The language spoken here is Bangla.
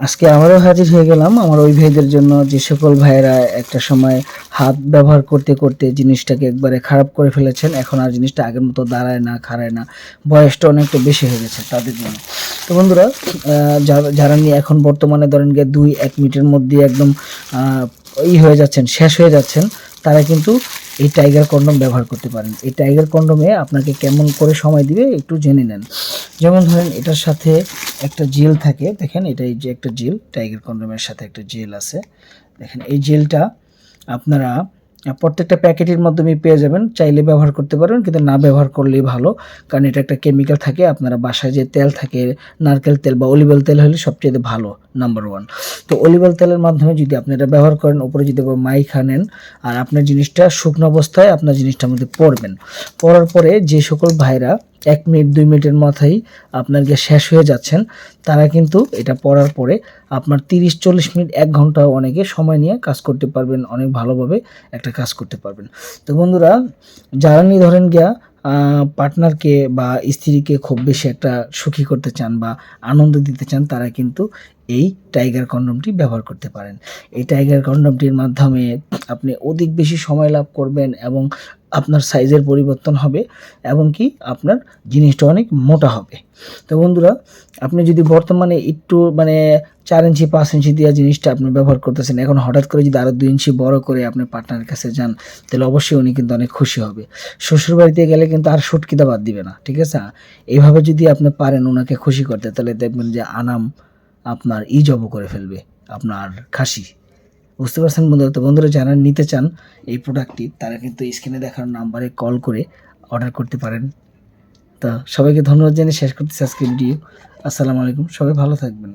আজকে আমারও হাজির হয়ে গেলাম। আমার ওই ভাইদের জন্য যে সকল ভাইয়েরা একটা সময় হাত ব্যবহার করতে করতে জিনিসটাকে একবারে খারাপ করে ফেলেছেন, এখন আর জিনিসটা আগের মতো দাঁড়ায় না, খাড়ায় না। বয়সটা অনেকটা বেশি হয়ে গেছে তাদের জন্য। তো বন্ধুরা যারা- নিয়ে এখন বর্তমানে ধরেন গিয়ে দুই, এক মিনিটের মধ্যে একদম ই হয়ে যাচ্ছেন, শেষ হয়ে যাচ্ছেন, তারা কিন্তু এই টাইগার কন্ডম ব্যবহার করতে পারেন। এই টাইগার কন্ডমে আপনাকে কেমন করে সময় দিবে একটু জেনে নেন। যেমন ধরেন, এটার সাথে একটা জেল থাকে। দেখেন, এটা এই যে একটা জেল টাইগার কন্ডমের সাথে একটা জেল আছে। দেখেন, এই জেলটা আপনারা প্রত্যেকটা প্যাকেটের মাধ্যমে পেয়ে যাবেন। চাইলে ব্যবহার করতে পারবেন কিন্তু না ব্যবহার করলেই ভালো। কারণ এটা একটা কেমিক্যাল থাকে। আপনারা বাসায় যে তেল থাকে, নারকেল তেল বা অলিভ তেল হলে সবচেয়ে ভালো। নাম্বার ওয়ান তো অলিভ অয়েল তেলের মাধ্যমে যদি আপনি এটা ব্যবহার করেন, উপরে যদি আবার মাই খানেন আর আপনার জিনিসটা শুকনো অবস্থায় আপনার জিনিসটার মধ্যে পড়বেন। পড়ার পরে যে সকল ভাইরা এক মিনিট, দুই মিনিটের মাথায় আপনার গিয়ে শেষ হয়ে যাচ্ছেন, তারা কিন্তু এটা পড়ার পরে আপনার তিরিশ, চল্লিশ মিনিট, এক ঘণ্টা অনেকে সময় নিয়ে কাজ করতে পারবেন, অনেক ভালোভাবে একটা কাজ করতে পারবেন। তো বন্ধুরা, যারা নিয়ে ধরেন গিয়া পার্টনারকে বা স্ত্রীকে খুব বেশি একটা সুখী করতে চান বা আনন্দ দিতে চান, তারা কিন্তু এই টাইগার কন্ডমটি ব্যবহার করতে পারেন। এই টাইগার কন্ডমটির মাধ্যমে আপনি অধিক বেশি সময় লাভ করবেন এবং আপনার সাইজের পরিবর্তন হবে এবং কি আপনার জিনিসটা অনেক মোটা হবে। তো বন্ধুরা, আপনি যদি বর্তমানে একটু মানে চার ইঞ্চি, পাঁচ ইঞ্চি দেওয়া জিনিসটা আপনি ব্যবহার করতেছেন, এখন হঠাৎ করে যদি আরও দুই ইঞ্চি বড় করে আপনার পার্টনারের কাছে যান, তাহলে অবশ্যই উনি কিন্তু অনেক খুশি হবে। শ্বশুর বাড়িতে গেলে কিন্তু আর সুটকিতা বাদ দিবে না, ঠিক আছে? এইভাবে যদি আপনি পারেন ওনাকে খুশি করতে, তাহলে দেখবেন যে আনাম আপনার ই জব করে ফেলবে, আপনার খাসি। বুঝতে পারছেন বন্ধুরা? তো বন্ধুরা যারা নিতে চান এই প্রোডাক্টটি তারা কিন্তু স্ক্রিনে দেখার নাম্বারে কল করে অর্ডার করতে পারেন। তা সবাইকে ধন্যবাদ জানিয়ে শেষ করতে করতেছি আজকে ভিডিও আসসালামু আলাইকুম। সবাই ভালো থাকবেন।